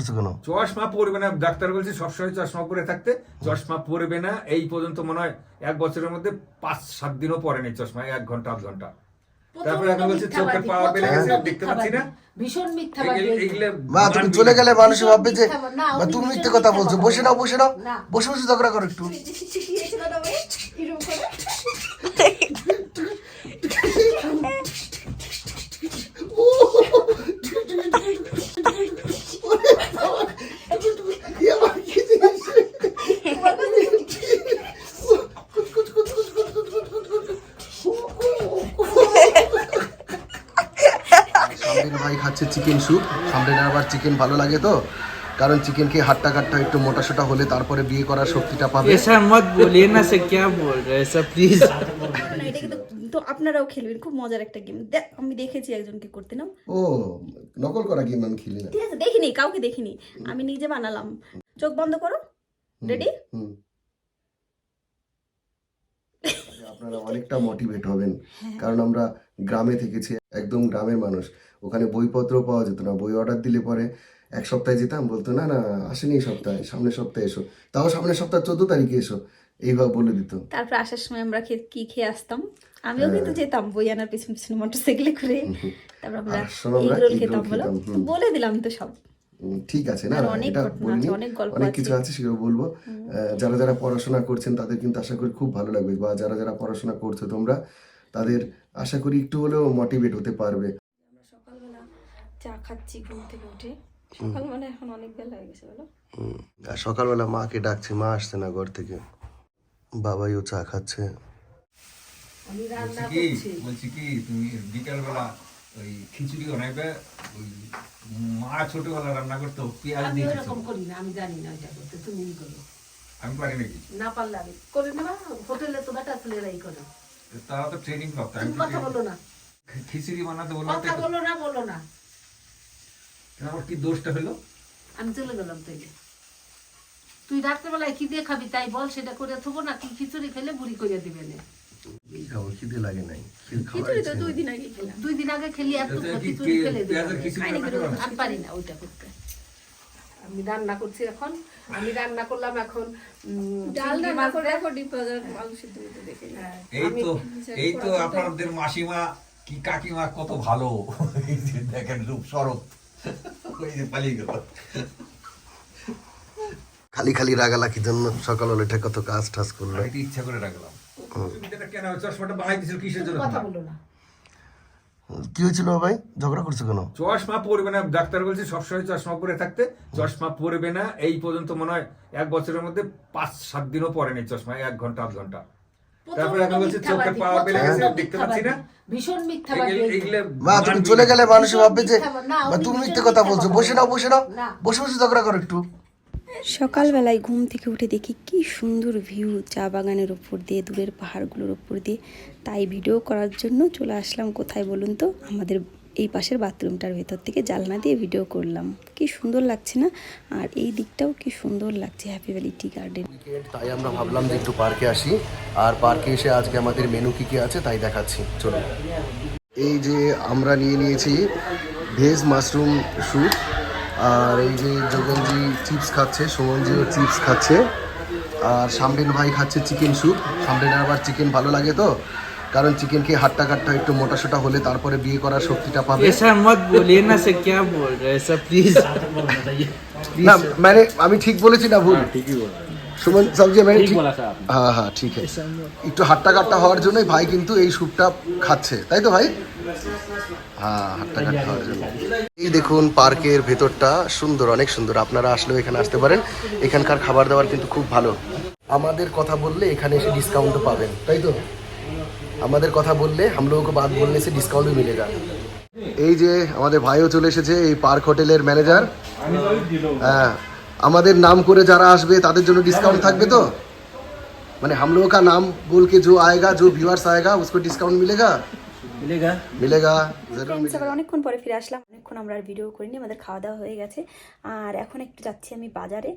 করছ কেন চশমা পরবে না ডাক্তার বলছে সবসময় চশমা পরে থাকতে চশমা পরবে না এই পর্যন্ত মনে হয় এক বছরের মধ্যে পাঁচ সাত দিনও পরেনি চশমা এক ঘণ্টা আধ ঘণ্টা তারপরে এখন বলছে চোখের পাওয়ার বেড়ে গেছে দেখতে পাচ্ছি না ভীষণ মা তুমি চলে গেলে মানুষ ভাববে যে তুমি মিথ্যে কথা বলছো বসে নাও বসে নাও বসে বসে ঝগড়া করো একটু ভাই? এরকম করে? সামরিন ভাই খাচ্ছে চিকেন স্যুপ সামরিনের আবার চিকেন ভালো লাগে তো কারণ চিকেন খেয়ে হাট্টা কাট্টা একটু মোটা সোটা হলে তারপরে বিয়ে করার শক্তিটা পাবে ऐसा मत बोलिए ना सर क्या बोल रहे हैं सर प्लीज না এটা কিন্তু তো আপনারাও খেলবেন খুব মজার একটা গেম আমি দেখেছি একজনকে করতে নাও ও নকল করা গেম আমি খেলি না। ঠিক আছে দেখিনি কাউকে দেখিনি। আমি নিজে বানালাম। চোখ বন্ধ করো। রেডি আপনারা অনেকটা মোটিভেট হবেন কারণ আমরা গ্রামে থেকেছি একদম গ্রামের মানুষ। ওখানে বইপত্র পাওয়া যেত না বই অর্ডার দিলে পরে এক সপ্তাহে যেতাম বলতো না না আসেনি এই সপ্তাহে সামনের সপ্তাহে এসো। তাও সামনের সপ্তাহ চোদ্দ তারিখে এসো। এইভাবে বলে দিত। তারপর আসার সময় আমরা কি খেয়ে আসতাম? আমিও হ্যাঁ। কিন্তু যেতাম বই আনার পিছনে পিছনে মোটরসাইকেলে করে। তারপর আমরা এগরোল খেতাম বলো। বলে দিলাম তো সব। ঠিক আছে না এটা বলিনি। অনেক কিছু আছে। আছে সেগুলো বলব। যারা যারা পড়াশোনা করছেন তাদের কিন্তু আশা করি খুব ভালো লাগবে বা যারা যারা পড়াশোনা করছ তোমরা তাদের আশা করি একটু হলেও মোটিভেট হতে পারবে। আমরা সকালবেলা চা খাচ্ছি ঘুম থেকে উঠে। সকাল মানে এখন অনেক বেলা হয়ে গেছে বলো। আর সকালবেলা মাকে ডাকছি মা আসছে না ঘর থেকে। বাবাইও চা খাচ্ছে। আমি রান্না করছি। বলছি কি? তুমি বিকালবেলা ওই খিচুড়ি বানাইবে ওই মা ছোটবেলা রান্না করতো পেঁয়াজ দিয়ে। করি না আমি জানি না ওইটা করতে তুমি করো। আমি পারি নাকি? না পারলে আমি করে নেবা হোটেলে তো বেটা ছেলেরাই করে। তারা তো ট্রেনিং প্রাপ্ত আমি কথা বলো না। খিচুড়ি বানাতে বললাম কথা বলো না বলো না। আমার কি দোষটা হলো? আমি চলে গেলাম তাইলে। তুই রাত্রেবেলায় কি দিয়ে খাবি তাই বল সেটা করে থবো না কি খিচুড়ি খেলে বুড়ি করে দিবে না। কি খাব খিদে লাগে নাই খিচুড়ি তো দুই দিন আগে খেলাম। দুই দিন আগে খেলি এত খিচুড়ি খেলে দিবে পেঁয়াজের খিচুড়ি খাইনি রান্না করে করা? আমি পারি না ওইটা করতে। আমি রান্না করছি এখন আমি রান্না করলাম এখন ডাল রান্না করে দেখে। হ্যাঁ, এই তো এই তো আপনাদের মাসিমা কি কাকিমা কত ভালো। দেখেন রূপ শরৎ ওই যে পালিয়ে গেল। খালি খালি রাগালাখির জন্য সকাল হলে এটা কত কাজ টাজ করল। ইচ্ছা করে রাখলাম এটা কেন চশমাটা বানাই দিছিল কিসের জন্য? কথা তোমার? বলো না। কি হয়েছিল ভাই? ঝগড়া করছ কেন? চশমা পরবে না ডাক্তার বলছে সবসময় চশমা পরে থাকতে চশমা পরবে না এই পর্যন্ত মনে হয় এক বছরের মধ্যে পাঁচ সাত দিনও পরেনি চশমা এক ঘণ্টা আধ ঘণ্টা। তারপরে এখন বলছে চোখের পাওয়ার বেড়ে গেছে দেখতে পাচ্ছি না। ভীষণ মা তুমি চলে গেলে মানুষ ভাববে যে তুমি মিথ্যে কথা বলছো বসে নাও বসে নাও। বসে বসে ঝগড়া করো একটু। সকালবেলায় ঘুম থেকে উঠে দেখি কি সুন্দর ভিউ চা বাগানের ওপর দিয়ে দূরের পাহাড়গুলোর ওপর দিয়ে। তাই ভিডিও করার জন্য চলে আসলাম। কোথায় বলুন তো? আমাদের এই পাশের বাথরুমটার ভেতর থেকে জানলা দিয়ে ভিডিও করলাম। কি সুন্দর লাগছে না? আর এই দিকটাও কি সুন্দর লাগছে। হ্যাপি ভ্যালি টি গার্ডেন তাই আমরা ভাবলাম যে একটু পার্কে আসি। আর পার্কে এসে আজকে আমাদের মেনু কি কি আছে তাই দেখাচ্ছি। চলুন। এই যে আমরা নিয়ে নিয়েছি ভেজ মাশরুম স্যুপ। আর এই যে যোগনজি চিপস খাচ্ছে সুমনজিও চিপস খাচ্ছে আর সামরিন ভাই খাচ্ছে চিকেন স্যুপ সামরিনের আবার চিকেন ভালো লাগে তো কারণ চিকেন খেয়ে হাট্টা কাট্টা একটু মোটা সোটা হলে তারপরে বিয়ে করার শক্তিটা পাবে ऐसा मत बोलिए ना सर क्या बोल रहे हैं सर प्लीज না মানে আমি ঠিক বলেছি না ভুল সুমন সবজি মানে হ্যাঁ হ্যাঁ ঠিক আছে। একটু হাট্টা কাট্টা হওয়ার জন্যই ভাই কিন্তু এই স্যুপটা খাচ্ছে। তাই তো ভাই? হ্যাঁ হাট্টা কাট্টা হওয়ার জন্য। এই দেখুন পার্কের ভেতরটা সুন্দর অনেক সুন্দর। আপনারা আসলেও এখানে আসতে পারেন। এখানকার খাবার দাবার কিন্তু খুব ভালো। আমাদের কথা বললে এখানে এসে ডিসকাউন্টও পাবেন তাই তো? আমাদের কথা বললে হামলোকে বাদ বললে সে ডিসকাউন্টও মিলে যায় এই যে আমাদের ভাইও চলে এসেছে এই পার্ক হোটেলের ম্যানেজার হ্যাঁ আমাদের নাম করে যারা আসবে তাদের জন্য ডিসকাউন্ট থাকবে তো? মানে হাম লোক का नाम बोल के जो আয়েগা जो व्यूअर्स आएगा মিলেগা। মিলেগা ফ্রেন্ডস আবার অনেকক্ষণ পরে ফিরে আসলাম। অনেকক্ষণ আমরা আর ভিডিও করিনি আমাদের খাওয়া দাওয়া হয়ে গেছে। আর এখন একটু যাচ্ছি আমি বাজারে।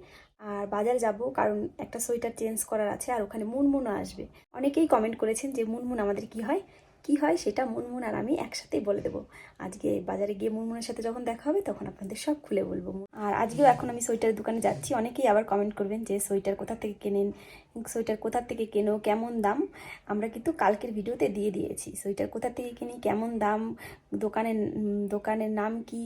আর বাজার যাব কারণ একটা সোয়েটার চেঞ্জ করার আছে আর ওখানে মুনমুন আসবে। অনেকেই কমেন্ট করেছেন যে মুনমুন আমাদের কি হয়? কি হয় সেটা মুনমুন আর আমি একসাথেই বলে দেবো। আজকে বাজারে গিয়ে মুনমুনের সাথে যখন দেখা হবে, তখন আপনাদের সব খুলে বলব। আর আজকেও এখন আমি সোয়েটারের দোকানে যাচ্ছি। অনেকেই আবার কমেন্ট করবেন যে, সোয়েটার কোথা থেকে কেনেন? সোয়েটার কোথা থেকে কেনো? কেমন দাম? আমরা কিন্তু কালকের ভিডিওতে দিয়ে দিয়েছি। সোয়েটার কোথা থেকে কিনি? কেমন দাম? দোকানের দোকানের নাম কি?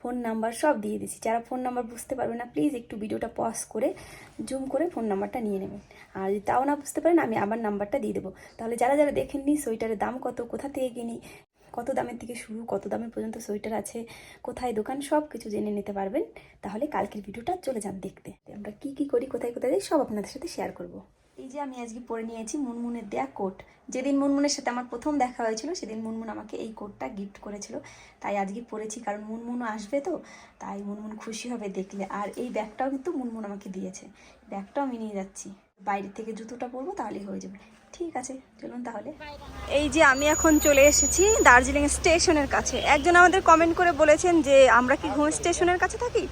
ফোন নাম্বার সব দিয়ে দিয়েছি। যারা ফোন নাম্বার বুঝতে পারবে না প্লিজ একটু ভিডিওটা পজ করে জুম করে ফোন নাম্বারটা নিয়ে নেবেন। আর যদি তাও না বুঝতে পারেন, আমি আবার নাম্বারটা দিয়ে দেবো। তাহলে যারা যারা দেখেননি, সোয়েটারের দাম কত, কোথা থেকে কিনি, কত দামের থেকে শুরু, কত দামের পর্যন্ত সোয়েটার আছে, কোথায় দোকান, সব কিছু জেনে নিতে পারবেন। তাহলে কালকের ভিডিওটা চলে যান দেখতে। আমরা কি কি করি, কোথায় কোথায় যাই, সব আপনাদের সাথে শেয়ার করব। এই যে আমি আজকে পরে নিয়েছি মুনমুনের দেয়া কোট। যেদিন মুনমুনের সাথে আমার প্রথম দেখা হয়েছিল, সেদিন মুনমুন আমাকে এই কোটটা গিফট করেছিল। তাই আজকে পরেছি, কারণ মুনমুনও আসবে তো, তাই মুনমুন খুশি হবে দেখলে। আর এই ব্যাগটাও কিন্তু মুনমুন আমাকে দিয়েছে। ব্যাগটাও আমি নিয়ে যাচ্ছি। বাইরে থেকে জুতোটা পরবো তাহলেই হয়ে যাবে। ঠিক আছে, চলুন তাহলে। এই যে আমি এখন চলে এসেছি দার্জিলিং স্টেশনের কাছে। একজন আমাদের কমেন্ট করে বলেছেন যে, আমরা কি ঘুম স্টেশনের কাছে থাকি?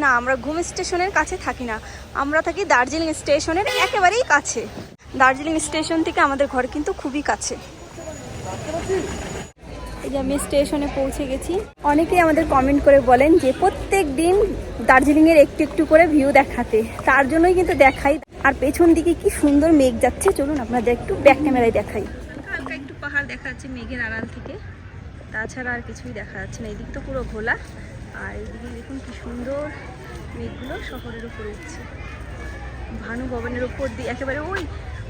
না, আমরা ঘুম স্টেশনের কাছে থাকি না। আমরা থাকি দার্জিলিং স্টেশনের একেবারেই কাছে। দার্জিলিং স্টেশন থেকে আমাদের ঘর কিন্তু খুবই কাছে। এই যে আমি স্টেশনে পৌঁছে গেছি। অনেকেই আমাদের কমেন্ট করে বলেন যে প্রত্যেক দিন দার্জিলিংয়ের একটু একটু করে ভিউ দেখাতে। তার জন্যই কিন্তু দেখাই। আর পেছন দিকে কি সুন্দর মেঘ যাচ্ছে চলুন আপনাদের একটু ব্যাক ক্যামেরায় দেখাই। হালকা একটু পাহাড় দেখা যাচ্ছে মেঘের আড়াল থেকে। তাছাড়া আর কিছুই দেখা যাচ্ছে না। এদিক তো পুরো ঘোলা। আর এইদিকে দেখুন কি সুন্দর মেঘগুলো শহরের উপরে উঠছে। ভানু ভবনের উপর দিয়ে একেবারে ওই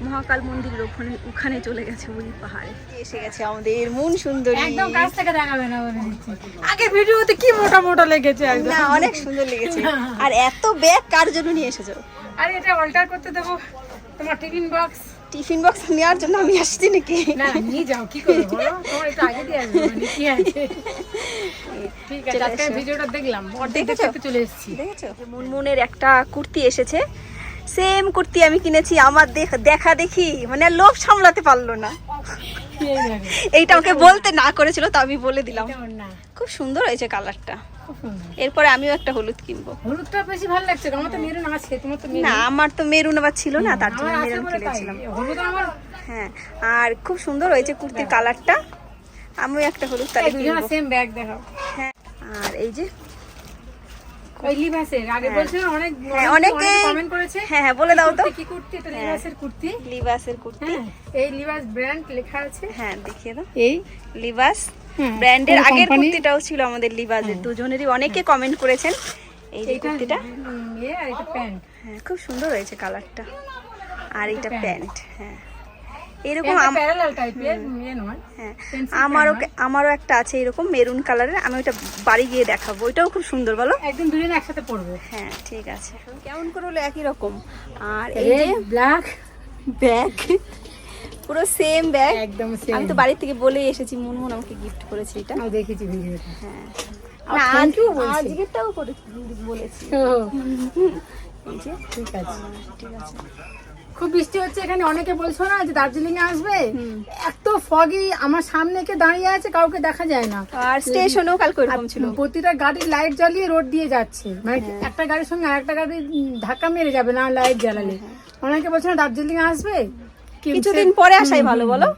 মহাকাল মন্দিরের ওখানে ওখানে চলে গেছে ওই পাহাড়ে। এসে গেছে আমাদের মন সুন্দর। একদম কাছ থেকে দেখাবে না বলে দিচ্ছি। আগে ভিডিওতে কি মোটা মোটা লেগেছে একদম। না অনেক সুন্দর লেগেছে। আর এত ব্যাগ কার জন্য নিয়ে এসেছ? আর এটা অল্টার করতে দেবো। তোমার টিফিন বক্স। টিফিন বক্স নেওয়ার জন্য আমি আসছি নাকি? না নিয়ে যাও কি করব বলো? তোমার একটু আগে দিয়ে আসবে মানে কি আছে ঠিক আছে আজকে ভিডিওটা দেখলাম অর্ধেক দেখেছ? দেখতে চলে এসেছি দেখেছ মুনমুনের একটা কুর্তি এসেছে সেম কুর্তি আমি কিনেছি আমার দেখ- দেখা মানে লোভ সামলাতে পারল না। এইটা আমাকে বলতে না করেছিল তো আমি বলে দিলাম। খুব সুন্দর হয়েছে কালারটা। এরপরে আমিও একটা হলুদ কিনবো। হলুদটা বেশি ভালো লাগছে আমার তো মেরুন আছে তোমার তো না আমার তো মেরুন আবার ছিল না তার জন্য মেরুন কিনেছিলাম। হ্যাঁ আর খুব সুন্দর হয়েছে কুর্তির কালারটা। আমিও একটা হলুদ তাহলে কিনবো। সেম ব্যাগ দেখাও। হ্যাঁ আর এই যে ওই লিভাসের আগে বলছিল অনেক হ্যাঁ, অনেকে কমেন্ট করেছে। হ্যাঁ হ্যাঁ বলে দাও তো। কি কুর্তি? এটা লিভাসের কুর্তি। লিবাসের কুর্তি। হ্যাঁ এই লিভাস ব্র্যান্ড লেখা আছে। হ্যাঁ দেখিয়ে দাও। এই হ্যাঁ, ব্র্যান্ডের আগের কুর্তিটাও ছিল আমাদের লিবাসের দুজনেরই অনেকে কমেন্ট করেছেন এই যে কুর্তিটা। ইয়ে আর এটা প্যান্ট। হ্যাঁ খুব সুন্দর হয়েছে কালারটা আর এটা। প্যান্ট হ্যাঁ। এরকম প্যারালাল টাইপের ইয়ে নয় হ্যাঁ আমারও আমারও একটা আছে এরকম মেরুন কালারের আমি ওটা বাড়ি গিয়ে দেখাবো। ওইটাও খুব সুন্দর বলো? একদম দুজন একসাথে পড়ব। হ্যাঁ ঠিক আছে। কেমন করে হলো একই রকম? আর এই যে ব্ল্যাক ব্যাগ পুরো সেম ব্যাগ একদম আমি তো বাড়ি থেকে বলেই এসেছি মুনমুন আমাকে গিফট করেছে এটা। আমি দেখেছি ভিডিওটা হ্যাঁ। আজকেরটাও বলেছি। ঠিক আছে। ঠিক আছে। খুব বৃষ্টি হচ্ছে এখানে অনেকে বলছো না যে দার্জিলিং এ আসবে? এত ফগি আমার সামনে কে দাঁড়িয়ে আছে কাউকে দেখা যায় না। আর স্টেশনেও কালকে ওরকম ছিল। প্রতিটা গাড়ির লাইট জ্বালিয়ে রোড দিয়ে যাচ্ছে। মানে হ্যাঁ। একটা গাড়ির সঙ্গে আরেকটা গাড়ি ধাক্কা মেরে যাবে না লাইট জ্বালালে। অনেকে বলছে না দার্জিলিং আসবে? হ্যাঁ, কিছুদিন পরে আসাই ভালো বলো।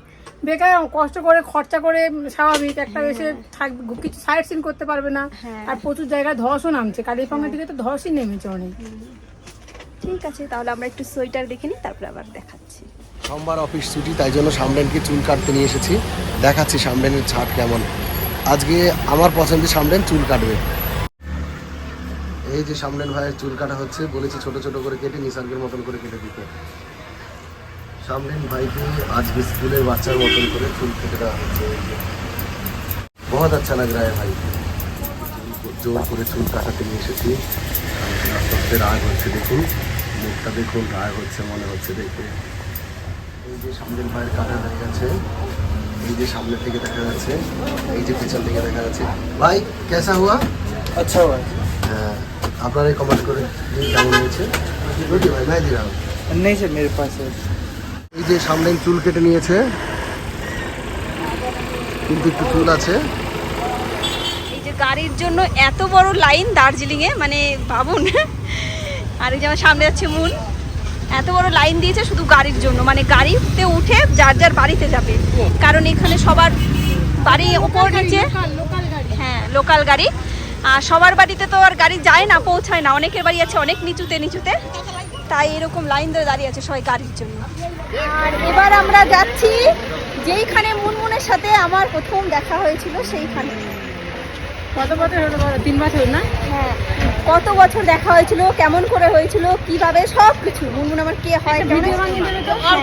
বেকার কষ্ট করে খরচা করে স্বাভাবিক। একটা এসে থাকবে কিছু সাইড সিন করতে পারবে না। হ্যাঁ। আর প্রচুর জায়গায় ধসও নামছে। কালিম্পংয়ের দিকে তো ধসই নেমেছে অনেক। ঠিক আছে, তাহলে আমরা একটু সোয়েটার দেখে নিই, তারপরে আবার দেখাচ্ছি। সোমবার অফিস ছুটি, তাই জন্য সামডেনকে চুল কাটতে নিয়ে এসেছি। দেখাচ্ছি সামডেনের ছাট কেমন। আজকে আমার পছন্দের সামডেন চুল কাটবে। এই যে সামডেন ভাইয়ের চুল কাটা হচ্ছে, বলেছি ছোট ছোট করে কেটে, নিসর্গের মতন করে কেটে দিতে। সামডেন ভাইকে আজকে স্কুলের বাচ্চার মতন করে চুল কেটে দেওয়া হচ্ছে বহুত আচ্ছা লাগ রা ভাই। জোর করে চুল কাটাতে নিয়ে এসেছি। রাগ হচ্ছে, দেখুন। মুখটা দেখুন গায়ে হচ্ছে মনে হচ্ছে দেখে এই যে সামনের পায়ের কাটা হয়ে গেছে এই যে সামনের থেকে দেখা যাচ্ছে এই যে পেছন থেকে দেখা যাচ্ছে। ভাই কেসা হুয়া? আচ্ছা ভাই। হ্যাঁ আপনারাই কমেন্ট করে কেমন হয়েছে? বুঝলি ভাই ভাই দিলাম। নেই স্যার মেরে পাশে। এই যে সামনে চুল কেটে নিয়েছে কিন্তু একটু চুল আছে। গাড়ির জন্য এত বড় লাইন দার্জিলিংয়ে মানে ভাবুন। আর এই যে সামনে যাচ্ছে মুন। এত বড় লাইন দিয়েছে শুধু গাড়ির জন্য। মানে গাড়িতে উঠে যার যার বাড়িতে যাবে। কারণ এখানে সবার বাড়ি ওপর নিচে। হ্যাঁ লোকাল গাড়ি। আর সবার বাড়িতে তো আর গাড়ি যায় না পৌঁছায় না। অনেকের বাড়ি আছে অনেক নিচুতে নিচুতে। তাই এরকম লাইন ধরে দাঁড়িয়ে আছে সবাই গাড়ির জন্য। আর এবার আমরা যাচ্ছি যেইখানে মুনমুনের সাথে আমার প্রথম দেখা হয়েছিল সেইখানে। কত বছর হলো? তিন বছর না? হ্যাঁ কত বছর দেখা হয়েছিল কেমন করে হয়েছিল কীভাবে সব কিছু। মুনমুন আমার কে হয় হ্যাঁ,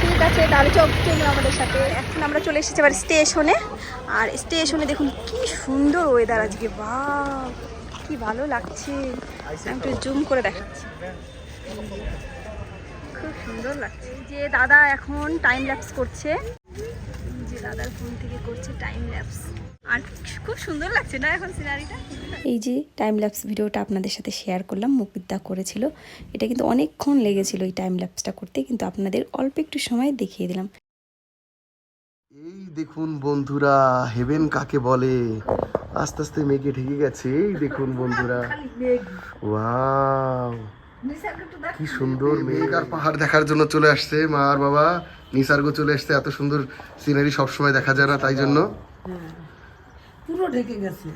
ঠিক আছে তাহলে চল চলো আমাদের সাথে। এখন আমরা চলে এসেছি আবার স্টেশনে। আর স্টেশনে দেখুন কি সুন্দর ওয়েদার আজকে। বা কি ভালো লাগছে। একটু জুম করে দেখাচ্ছি। খুব সুন্দর লাগছে। এই যে দাদা এখন টাইম ল্যাপস করছে। যে দাদার ফোন থেকে করছে টাইম ল্যাপস আর খুব সুন্দর লাগছে না এখন সিনারিটা এই যে টাইম ল্যাপস ভিডিওটা আপনাদের সাথে শেয়ার করলাম মুকুদ্দা করেছিল। এটা কিন্তু অনেকক্ষণ লেগেছিল এই টাইম ল্যাপসটা করতে কিন্তু আপনাদের অল্প একটু সময় দেখিয়ে দিলাম। এই দেখুন বন্ধুরা হেভেন কাকে বলে? আস্তে আস্তে মেঘে ঢেকে গেছে এই দেখুন বন্ধুরা। ওয়াও কি সুন্দর মেঘ। আর পাহাড় দেখার জন্য চলে আসছে মা আর বাবা। নিসার্গ চলে আসছে এত সুন্দর সিনারি সবসময় দেখা যায় না তাই জন্য। পুরো ঢেকে গেছে।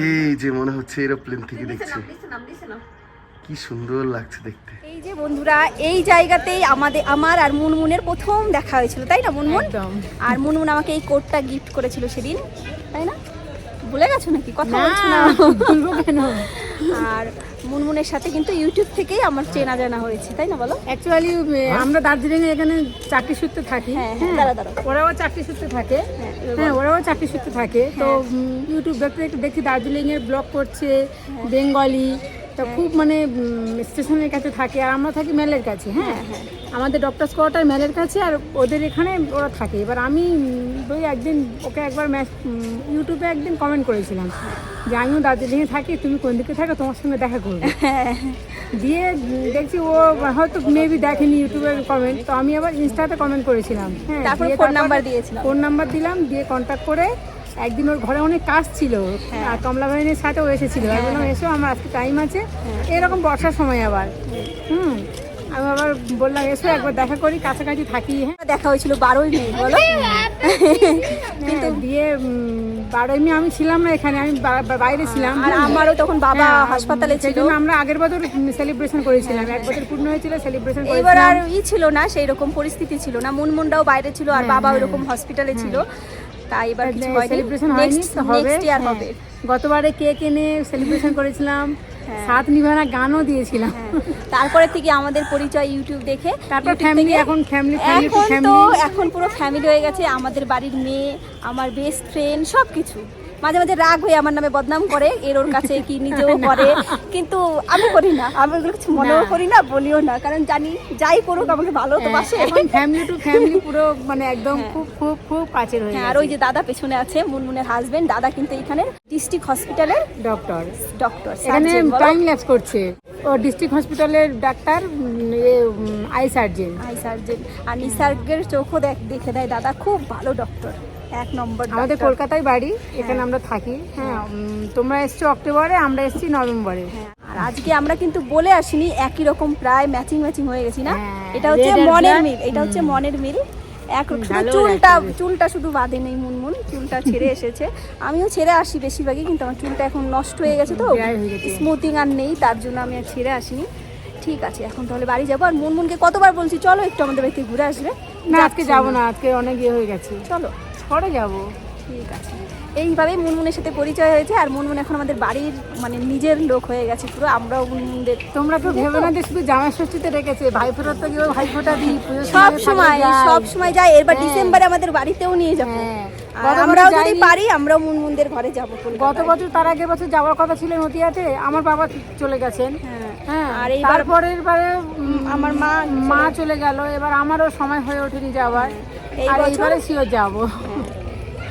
এই যে মনে হচ্ছে এরোপ্লেন থেকে দেখছি। কি সুন্দর লাগছে দেখতে। এই যে বন্ধুরা এই জায়গাতেই আমাদের আমার আর মুনমুনের প্রথম দেখা হয়েছিল তাই না মুনমুন? আর মুনমুন আমাকে এই কোটটা গিফট করেছিল সেদিন তাই না? ভুলে গেছো নাকি? কথা বলছো না? কেন? আর মুনমুনের সাথে কিন্তু ইউটিউব থেকেই আমার চেনা জানা হয়েছে তাই না বলো? অ্যাকচুয়ালি আমরা দার্জিলিং এ এখানে চাকরি সূত্রে থাকি। হ্যাঁ হ্যাঁ দাঁড়া দাঁড়া ওরাও চাকরি সূত্রে থাকে। হ্যাঁ, হ্যাঁ ওরাও চাকরি সূত্রে থাকে। তো ইউটিউব দেখতে দেখতে দেখি দার্জিলিং এর ব্লগ করছে বেঙ্গলি তো খুব মানে স্টেশনের কাছে থাকে আর আমরা থাকি মেলের কাছে হ্যাঁ? আমাদের ডক্টর কোয়ার্টার মেলের কাছে আর ওদের এখানে ওরা থাকে। এবার আমি ওই একদিন ওকে একবার ম্যাচ ইউটিউবে একদিন কমেন্ট করেছিলাম যে আমিও দার্জিলিংয়ে থাকি তুমি কোন দিকে থাকো? তোমার সঙ্গে দেখা করব। দিয়ে উম, দেখছি ও হয়তো মেবি দেখেনি ইউটিউবের কমেন্ট তো আমি আবার ইনস্টাতে কমেন্ট করেছিলাম হ্যাঁ? দিয়ে ফোন নাম্বার দিয়েছিলাম ফোন নাম্বার দিলাম দিয়ে কন্ট্যাক্ট করে একদিন ওর ঘরে অনেক কাজ ছিল আর কমলা বাহিনীর সাথেও এসেছিল আমি বললাম এসো আমার আজকে টাইম আছে। এরকম বর্ষার সময় আবার। হুম আমি আবার বললাম এসো একবার দেখা করি কাছাকাছি থাকি হ্যাঁ? দেখা হয়েছিল বারোই মে বলো। কিন্তু উম, বারোই মে আমি ছিলাম না এখানে আমি বাইরে ছিলাম। আর আমারও তখন বাবা হ্যাঁ, হাসপাতালে ছিল। আমরা আগের বছর সেলিব্রেশন করেছিলাম। এক বছর পূর্ণ হয়েছিল সেলিব্রেশন করেছিলাম। আর ই ছিল না সেই রকম পরিস্থিতি ছিল না। মুনমুনটাও বাইরে ছিল আর বাবা ওইরকম হসপিটালে ছিল। তাই এবার কিছু হয়নি। সেলিব্রেশন হয়নি হবে। ইয়ার হ্যাঁ। হবে গতবারে কেক এনে সেলিব্রেশন করেছিলাম সাত নিভানা গানও দিয়েছিলাম। হ্যাঁ। তারপরে থেকে আমাদের পরিচয় ইউটিউব দেখে তারপর ফ্যামিলি এখন family এখন তো এখন পুরো ফ্যামিলি হয়ে গেছে আমাদের বাড়ির মেয়ে আমার বেস্ট ফ্রেন্ড সব কিছু মাঝে মাঝে রাগ হয়ে আমার নামে বদনাম করে এর ওর কাছে কি নিজেও করে। কিন্তু আমি করি না। আমি ওগুলো কিছু মনেও করি না বলিও না। কারণ জানি যাই করুক আমাকে ভালো তো বাসে হ্যাঁ, এখন ফ্যামিলি টু ফ্যামিলি পুরো মানে একদম খুব খুব খুব কাছের হয়ে হ্যাঁ আর ওই যে দাদা পেছনে আছে মুনমুনের হাজবেন্ড দাদা কিন্তু এখানে ডিস্ট্রিক্ট হসপিটালের ডক্টর ডক্টর এখানে টাইম ল্যাপস করছে। ও ডিস্ট্রিক্ট হসপিটালের ডাক্তার আই সার্জেন আই সার্জন আর নিসার্গের চোখও দেখ দেখে দেয় দাদা। খুব ভালো ডক্টর এক নম্বর আমাদের কলকাতায় বাড়ি এখানে আমরা থাকি। হ্যাঁ তোমরা এসছো অক্টোবরে আমরা এসেছি নভেম্বরে। হ্যাঁ, আর আজকে আমরা কিন্তু বলে আসিনি একই রকম প্রায় ম্যাচিং ম্যাচিং হয়ে গেছি না? হ্যাঁ, এটা হচ্ছে মনের মিল এটা হচ্ছে মনের মিল। এক চুলটা চুলটা শুধু বাঁধে নেই মুনমুন চুলটা ছেড়ে এসেছে। আমিও ছেড়ে আসি বেশিরভাগই কিন্তু আমার চুলটা এখন নষ্ট হয়ে গেছে তো। হয়ে। স্মুথিং আর নেই তার জন্য আমি আর ছেড়ে আসিনি। ঠিক আছে এখন তাহলে বাড়ি যাব। আর মুনমুনকে কতবার বলছি চলো একটু আমাদের বাড়িতে ঘুরে আসবে। না আজকে যাব না আজকে অনেক ইয়ে হয়ে গেছে। চলো। পরে যাব ঠিক আছে এইভাবেই মুনমুনের সাথে পরিচয় হয়েছে আর মুনমুন এখন আমাদের বাড়ির মানে নিজের লোক হয়ে গেছে পুরো আমরাও মুনমুনদের তোমরা তো ভেবে না যে শুধু জামাই ষষ্ঠীতে রেখেছে ভাই ফেরত তো কেউ ভাই ফোটা দিই সব সময়। সব সময় যায় এরবার হ্যাঁ। ডিসেম্বরে আমাদের বাড়িতেও নিয়ে যাব হ্যাঁ। আমরাও যদি। পারি আমরাও মুনমুনদের ঘরে যাব গত বছর তার আগের বছর যাওয়ার কথা ছিল নদিয়াতে আমার বাবা চলে গেছেন হ্যাঁ। হ্যাঁ আর এইবার- তারপরের বারে আমার মা মা চলে গেল এবার আমারও সময় হয়ে ওঠেনি যাওয়ার এই বছর- এইবারে যাব যাব।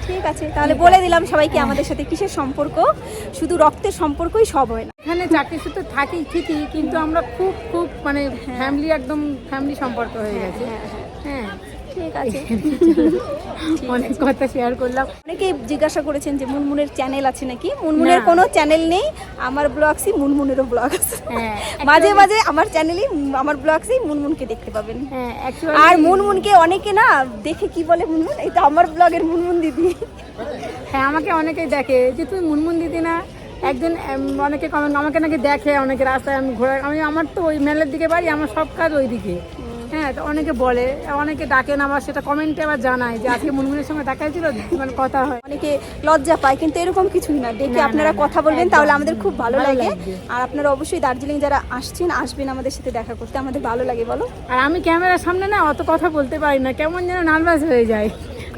ঠিক আছে তাহলে বলে দিলাম সবাইকে আমাদের সাথে কিসের সম্পর্ক? শুধু রক্তের সম্পর্কই সব হয় না। এখানে চাকরি সূত্রে থাকি ঠিকই কিন্তু আমরা খুব খুব মানে ফ্যামিলি একদম ফ্যামিলি সম্পর্ক হয়ে গেছে। হ্যাঁ। ঠিক আছে। অনেক কথা শেয়ার করলাম। অনেকেই জিজ্ঞাসা করেছেন যে মুনমুনের চ্যানেল আছে নাকি? মুনমুনের কোনো চ্যানেল নেই। আমার ব্লগসই মুনমুনেরও ব্লগ আছে। হ্যাঁ, মাঝে মাঝে আমার চ্যানেলই আমার ব্লগসই মুনমুনকে দেখতে পাবেন। হ্যাঁ আর মুনমুনকে অনেকে না দেখে কি বলে মুনমুন? এই তো আমার ব্লগের মুনমুন দিদি। হ্যাঁ আমাকে অনেকেই দেখে। যে তুই মুনমুন দিদি না একদিন অনেকে কমেন্ট আমাকে নাকি দেখে অনেকে রাস্তায় আমি ঘোরা আমি আমার তো ওই মেলের দিকে বাড়ি আমার সব কাজ ওই দিকে হ্যাঁ তো অনেকে বলে অনেকে ডাকেন আবার সেটা কমেন্টে আবার জানায় যে আজকে মুনমুনের সঙ্গে দেখা ছিল মানে কথা হয়। অনেকে লজ্জা পায় কিন্তু এরকম কিছুই না। ডেকে আপনারা কথা বলবেন তাহলে আমাদের খুব ভালো লাগে। আর আপনারা অবশ্যই দার্জিলিং যারা আসছেন আসবেন আমাদের সাথে দেখা করতে আমাদের ভালো লাগে বলো। আর আমি ক্যামেরার সামনে না অত কথা বলতে পারি না কেমন যেন নার্ভাস হয়ে যায়।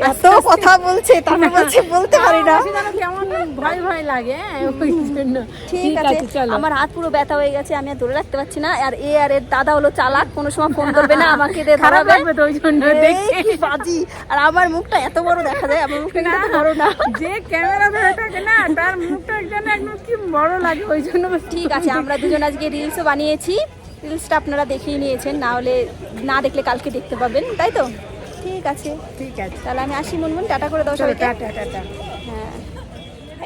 এত কথা বলছে তারপর বলছে বলতে পারি না। কেমন ভয় ভয় লাগে হ্যাঁ ঠিক আছে আমার হাত পুরো ব্যথা হয়ে গেছে আমি আর ধরে রাখতে পারছি না। আর এ আর এর দাদা হলো চালাক কোনো সময় ফোন করবে না আমাকে ধরাবে। বাজি। আর আমার মুখটা এত বড় দেখা যায় আমার মুখটা কিন্তু বড় না। যে ক্যামেরা ধরে থাকে না তার মুখটা যেন একদম কি বড় লাগে ওই জন্য। ঠিক আছে আমরা দুজন আজকে রিলসও বানিয়েছি। রিলসটা আপনারা দেখেই নিয়েছেন না হলে না দেখলে কালকে দেখতে পাবেন তাই তো? ঠিক আছে। ঠিক আছে। তাহলে আমি আসি মনমন টাটা করে দাও চলো সবাইকে। টাটা টাটা হ্যাঁ।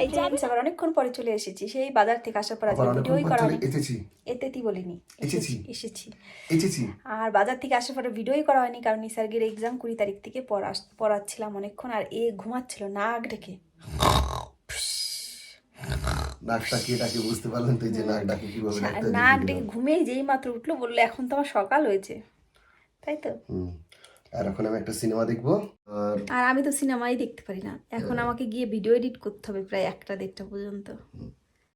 এই যে আবার অনেকক্ষণ পরে চলে এসেছি সেই বাজার থেকে আসার পর আজকে ভিডিওই করা হয়নি। এসেছি। এতেতি বলিনি এসেছি। এসেছি। এসেছি। আর বাজার থেকে আসার পরে ভিডিওই করা হয়নি কারণ নিসার্গের এক্সাম কুড়ি তারিখ থেকে পড়া পড়াচ্ছিলাম অনেকক্ষণ আর এ ঘুমাচ্ছিল নাক ডেকে নাকটা কে ডাকে বুঝতে পারলেন তো যে নাক ডাকে কীভাবে নাক। ঘুমিয়ে যেই মাত্র উঠল বলল এখন তো আমার সকাল হয়েছে। তাই তো? হুম। আর এখন আমি একটা সিনেমা দেখব। আর আর আমি তো সিনেমাই দেখতে পারি না। এখন আমাকে গিয়ে ভিডিও এডিট করতে হবে প্রায় একটা দেড়টা পর্যন্ত।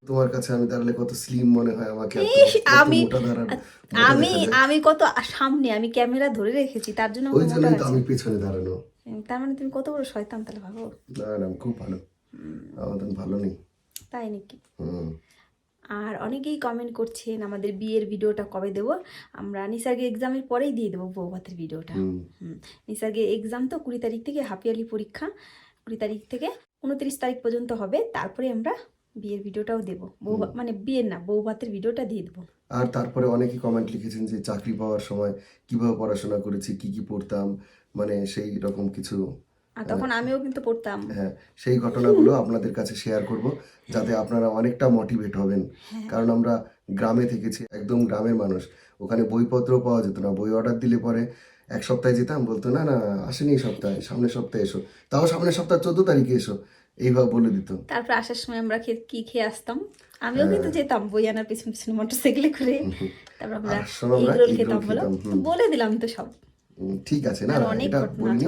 তোমার কাছে আমি দাঁড়ালে কত স্লিম মনে হয় আমাকে আমি আমি আমি কত সামনে আমি ক্যামেরা ধরে রেখেছি তার জন্য ওই জন্যই তো আমি পেছনে দাঁড়ানো। তার মানে তুমি কত বড় শয়তান তাহলে ভাবো? না না খুব ভালো। আমাদের ভালো নেই। তাই নাকি? হুম। আর অনেকেই কমেন্ট করছেন আমাদের বিয়ের ভিডিওটা কবে দেবো? আমরা নিসার্গের এক্সামের পরেই দিয়ে দেবো বৌভাতের ভিডিওটা। নিসার্গের এক্সাম তো কুড়ি তারিখ থেকে হাফ ইয়ারলি পরীক্ষা। কুড়ি তারিখ থেকে উনত্রিশ তারিখ পর্যন্ত হবে। তারপরে আমরা বিয়ের ভিডিওটাও দেবো। বউ মানে বিয়ের না বৌভাতের ভিডিওটা দিয়ে দেবো। আর তারপরে অনেকে কমেন্ট লিখেছেন যে চাকরি পাওয়ার সময় কীভাবে পড়াশোনা করেছি কি কি পড়তাম? মানে সেই রকম কিছু তখন আমিও কিন্তু পড়তাম। হ্যাঁ সেই ঘটনাগুলো আপনাদের কাছে শেয়ার করব যাতে আপনারা অনেকটা মোটিভেট হবেন। কারণ আমরা গ্রামে থেকেছি একদম গ্রামের মানুষ। ওখানে বইপত্র পাওয়া যেত না বই অর্ডার দিলে পরে এক সপ্তাহে যেতাম বলতো না না আসেনি এই সপ্তাহে সামনের সপ্তাহে এসো। তাও সামনের সপ্তাহ চোদ্দ তারিখে এসো এইভাবে বলে দিত। তারপর আসার সময় আমরা কি খেয়ে আসতাম? আমিও হ্যাঁ। কিন্তু যেতাম বই আনার পিছন পিছনে মোটরসাইকেলে করে। তারপর আমরা খেতাম বলো দিলাম তো সব। ঠিক আছে না? অনেক এটা বলিনি।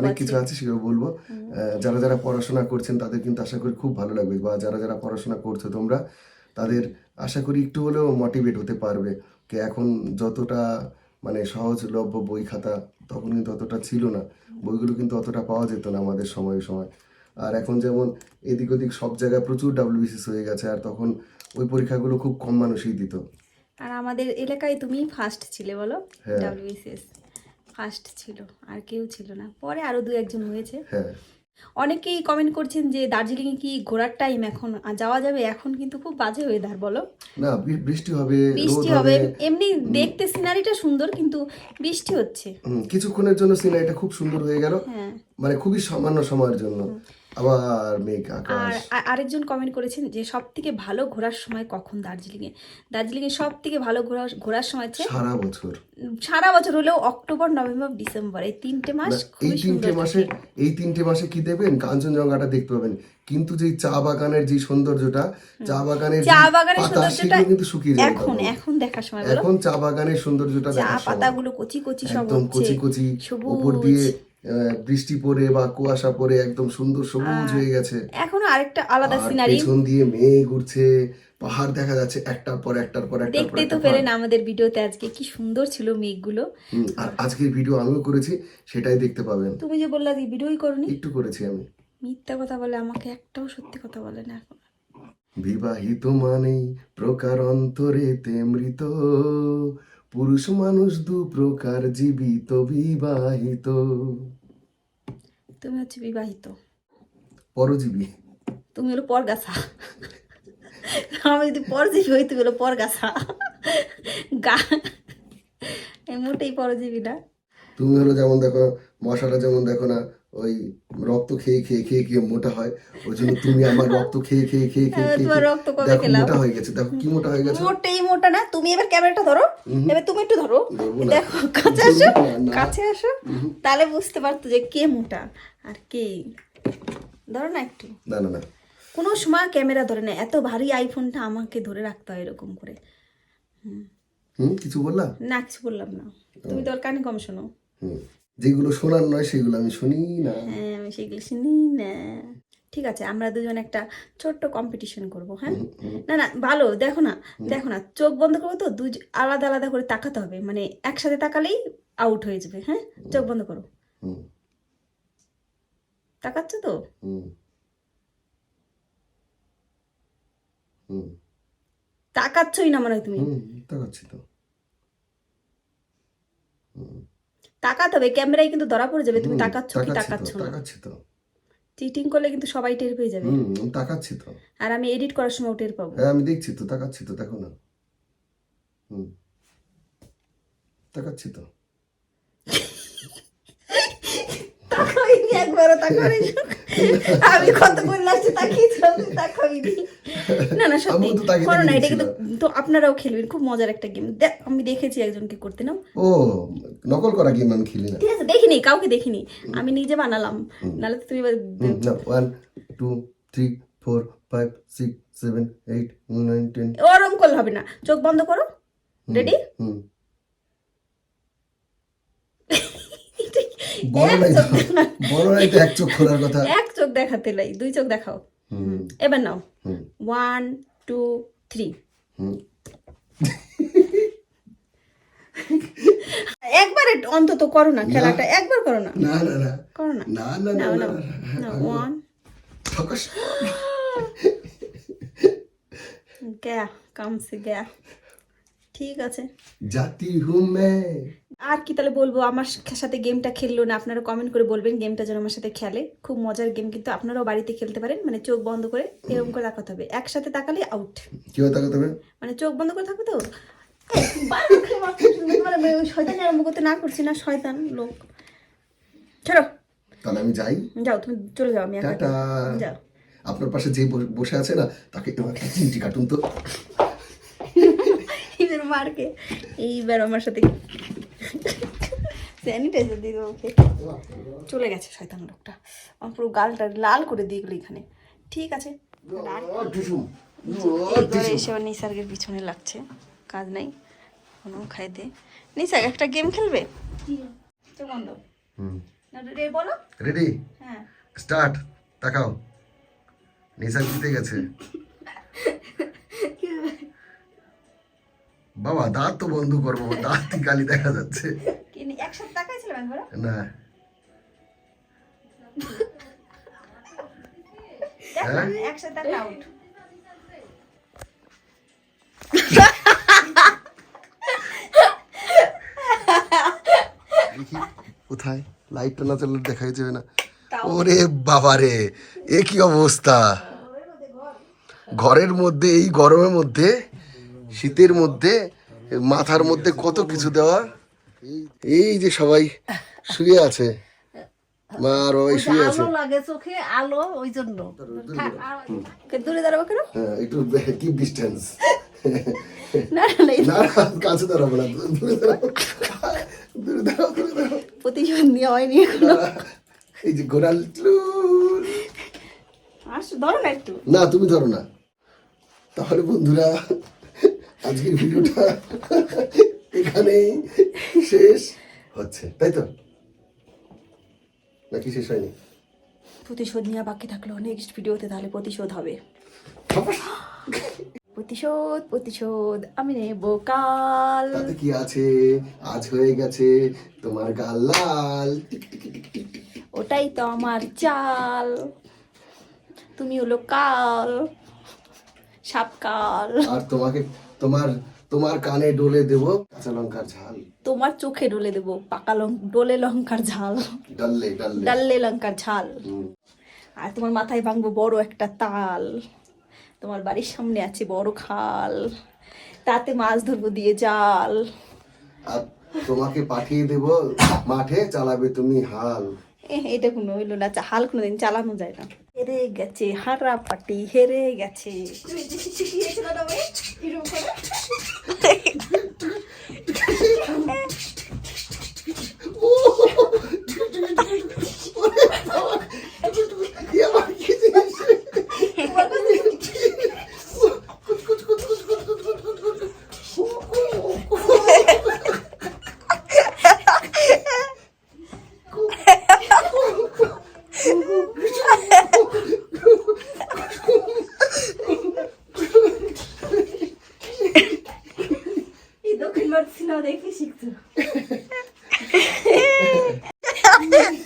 অনেক। কিছু আছে সেগুলো বলব। যারা যারা পড়াশোনা করছেন তাদের কিন্তু আশা করি খুব ভালো লাগবে বা যারা যারা পড়াশোনা করছ তোমরা তাদের আশা করি একটু হলেও মোটিভেট হতে পারবে কে এখন যতটা মানে সহজলভ্য বই খাতা তখন কিন্তু অতটা ছিল না। বইগুলো কিন্তু অতটা পাওয়া যেত না আমাদের সময় সময়। আর এখন যেমন এদিক ওদিক সব জায়গায় প্রচুর ডাব্লিউবিসিএস হয়ে গেছে আর তখন ওই পরীক্ষাগুলো খুব কম মানুষই দিত। আর আমাদের এলাকায় তুমি ফার্স্ট ছিলে বলো হ্যাঁ। ডাব্লিউবিসিএস ফার্স্ট ছিল আর কেউ ছিল না। পরে আরও দু একজন হয়েছে। হ্যাঁ। অনেকেই কমেন্ট করছেন যে দার্জিলিং কি ঘোরার টাইম এখন? যাওয়া যাবে এখন কিন্তু খুব বাজে ওয়েদার বলো। না বৃষ্টি হবে বৃষ্টি হবে। এমনি দেখতে সিনারিটা সুন্দর কিন্তু বৃষ্টি হচ্ছে। কিছুক্ষণের জন্য সিনারিটা খুব সুন্দর হয়ে গেল। হ্যাঁ। মানে খুবই সামান্য সময়ের জন্য। আবার মেঘ আর আরেকজন কমেন্ট করেছেন যে সব থেকে ভালো ঘোরার সময় কখন দার্জিলিংয়ে? দার্জিলিংয়ে সব থেকে ভালো ঘোরার ঘোরার সময় হচ্ছে সারা বছর। সারা বছর হলেও অক্টোবর নভেম্বর ডিসেম্বর। এই তিনটে মাস এই তিনটে মাসে এই তিনটে মাসে কি দেবেন? কাঞ্চনজঙ্ঘাটা দেখতে পাবেন। কিন্তু যে চা বাগানের যে সৌন্দর্যটা চা বাগানের চা বাগানের সৌন্দর্যটা কিন্তু শুকিয়ে যাবে। এখন এখন দেখার সময় এখন চা বাগানের সৌন্দর্যটা সময়। পাতাগুলো কচি কচি সব একদম কচি কচি। উপর দিয়ে বৃষ্টি পড়ে বা কুয়াশা পড়ে একদম সুন্দর সবুজ হয়ে গেছে। এখনও আরেকটা আলাদা সিনারি পেছন দিয়ে মেঘ উঠছে পাহাড় দেখা যাচ্ছে একটার পর একটার পর একটার পর দেখতেই তো পেলেন আমাদের ভিডিওতে আজকে কি সুন্দর ছিল মেঘগুলো। আর আজকের ভিডিও আমিও করেছি সেটাই দেখতে পাবেন। তুমি যে বললা যে ভিডিওই করনি? একটু করেছি আমি। মিথ্যা কথা বলে আমাকে একটাও সত্যি কথা বলে না এখন। বিবাহিত মানেই প্রকার অন্তরেতে মৃত। পুরুষ মানুষ দু প্রকার জীবিত বিবাহিত। তুমি হচ্ছে বিবাহিত। পরজীবী। তুমি হলো পরগাছা। আমি যদি পরজীবী হই তুমি হলো পরগাছা। গা। মোটেই পরজীবী না। তুমি হলো যেমন দেখো মশাটা যেমন দেখো না ওই রক্ত খেয়ে খেয়ে খেয়ে খেয়ে মোটা হয়। ওই জন্য তুমি আমার রক্ত খেয়ে খেয়ে খেয়ে খেয়ে হ্যাঁ, খেয়ে তোমার রক্ত কবে দেখো মোটা হয়ে গেছে দেখো কি মোটা হয়ে গেছে। মোটেই মোটা না তুমি এবার ক্যামেরাটা ধরো। এবার তুমি একটু ধরো। দেখো কাছে আসো। কাছে আসো। তাহলে বুঝতে পারতো যে কে মোটা আর কে। ধরো না একটু। না না না। কোনো সময় ক্যামেরা ধরে না এত ভারী আইফোনটা আমাকে ধরে রাখতে হয় এরকম করে। হুম। কিছু বললাম না কিছু বললাম না। তুমি তো ওর কানে কম শোনো। হুম। যেগুলো শোনার নয় সেগুলো আমি শুনি না। হ্যাঁ আমি সেগুলো শুনি না। ঠিক আছে আমরা দুজন একটা ছোট্ট কম্পিটিশন করব হ্যাঁ? না না ভালো দেখো না দেখো না চোখ বন্ধ করব তো দুই আলাদা আলাদা করে তাকাতে হবে মানে একসাথে তাকালেই আউট হয়ে যাবে হ্যাঁ? চোখ বন্ধ করো। তাকাচ্ছ তো? হুম। হুম। তাকাচ্ছই না মনে হয় তুমি। তাকাচ্ছি তো। তাকাতে হবে ক্যামেরায় কিন্তু ধরা পড়ে যাবে তুমি তাকাচ্ছ কি তাকাচ্ছি না। তাকাচ্ছি তো। চিটিং করলে কিন্তু সবাই টের পেয়ে যাবে। হুম তাকাচ্ছি তো। আর আমি এডিট করার সময় টের পাবো। হ্যাঁ আমি দেখছি তো তাকাচ্ছি তো দেখো না। হুম তাকাচ্ছি তো। একবারও তাকাইনি আমি কত করে লাস্টে তাকিয়েছি আমি তাকাইনি না না সত্যি করো না এটা কিন্তু তো আপনারাও খেলবেন খুব মজার একটা গেম আমি দেখেছি একজনকে করতে নাও। ও নকল করা গেম আমি খেলি না। ঠিক আছে দেখিনি কাউকে দেখিনি। আমি নিজে বানালাম নাহলে তুমি এবার one two three four five six seven eight nine ten ওরম করলে হবে না। চোখ বন্ধ করো। রেডি হুম। বড় তো বড় নাই তো এক চোখ খোলার কথা। এক চোখ দেখাতে লাই দুই চোখ দেখাও। এবার নাও। ওয়ান টু থ্রি একবার অন্তত করো না খেলাটা একবার করো না। না না না। করো না। না না না না, নাও। না, নাও না, ওয়ান। গয়া গয়া। ঠিক আছে। জাতি হুঁ मैं আর কি তাহলে বলব? আমার সাথে গেমটা খেললো না। আপনারা কমেন্ট করে বলবেন গেমটা যেন আমার সাথে খেলে। খুব মজার গেম কিন্তু আপনারাও বাড়িতে খেলতে পারেন। মানে চোখ বন্ধ করে এরকম করে তাকাতে হবে। একসাথে তাকালে আউট কি হয়ে তাকাতে হবে? মানে চোখ বন্ধ করে থাকবে তো? শুনতে আমি ওই শয়তানি আরম্ভ করতে না করছি না শয়তান লোক। ছাড়ো। তাহলে আমি যাই। যাও তুমি চলে যাও আমি একা টাটা। যাও। আপনার পাশে যে বসে আছে না তাকে একটু চিমটি কাটুন তো। এবার মারকে। এইবার আমার সাথে স্যানিটাইজার দিয়ে দেবো ওকে চলে গেছে শয়তান লোকটা। আমার পুরো গালটা লাল করে দিয়ে গেলো এখানে। ঠিক আছে। এরপরে এসে আবার নিসার্গের পিছনে লাগছে। কাজ নাই। কোনো খাইতে নিসার্গ একটা গেম খেলবে? না বলো। রেডি হ্যাঁ। স্টার্ট তাকাও। নিশান জিতে গেছে। বাবা দাঁত তো বন্ধ করব। দাঁত গালি দেখা যাচ্ছে। নি- একসাথে হ্যাঁ? একসাথে আউট কোথায়? লাইটটা না চললে দেখাই যাবে না। ওরে বাবা রে এ কি অবস্থা? ঘরের মধ্যে এই গরমের মধ্যে শীতের মধ্যে মাথার মধ্যে কত কিছু দেওয়া? এই যে সবাই শুয়ে আছে। মা আর বাবাই শুয়ে আছে। লাগে চোখে আলো ওই জন্য। কে দূরে দাঁড়াবো কেন? হ্যাঁ, একটু কি ডিস্টেন্স না না, কাছে দাঁড়াবো না দূরে দাঁড়াবো। দূরে দাঁড়াও দূরে দাঁড়াও। প্রতিশোধ নেওয়া হয়নি এখনও। এই যে গোড়াল। ধরো না একটু। না তুমি ধরো না। তাহলে বন্ধুরা আজকের ভিডিওটা এখানেই শেষ হচ্ছে তাই তো? নাকি শেষ হয়নি? প্রতিশোধ নেওয়া বাকি থাকল নেক্সট ভিডিওতে তাহলে প্রতিশোধ হবে। প্রতিশোধ প্রতিশোধ আমি নেব কাল। তাতে কি আছে? আজ হয়ে গেছে তোমার গাল লাল। ওটাই তো আমার চাল। তুমি হলো কাল সাপ কাল আর তোমাকে তোমার তোমার কানে ডলে দেবো কাঁচা লঙ্কার ঝাল। তোমার চোখে ডলে দেবো পাকা লং ডোলে লঙ্কার ঝাল। ডাললে ডাললে। ডাললে লঙ্কার ঝাল। আর তোমার মাথায় ভাঙবো বড় একটা তাল। তোমার বাড়ির সামনে আছে বড় খাল। তাতে মাছ ধরবো দিয়ে জাল। আর তোমাকে পাঠিয়ে দেব মাঠে চালাবে তুমি হাল। এটা কোনো হইল না হাল কোনোদিন চালানো যায় না। হেরে গেছে হারা পাটি হেরে গেছে এ আবার কি জিনিস?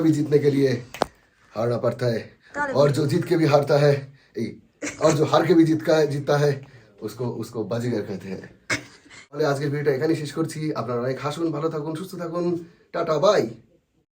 कभी कभी जीतने के लिए हारना पड़ता है और जो जीत के भी हारता है ए, और जो हार के भी जीत का जीतता है उसको उसको बाजीगर कहते हैं তাহলে আজকের ভিডিওটা এখানেই শেষ করছি আপনারা অনেক হাসুন ভালো থাকুন সুস্থ থাকুন টাটা বাই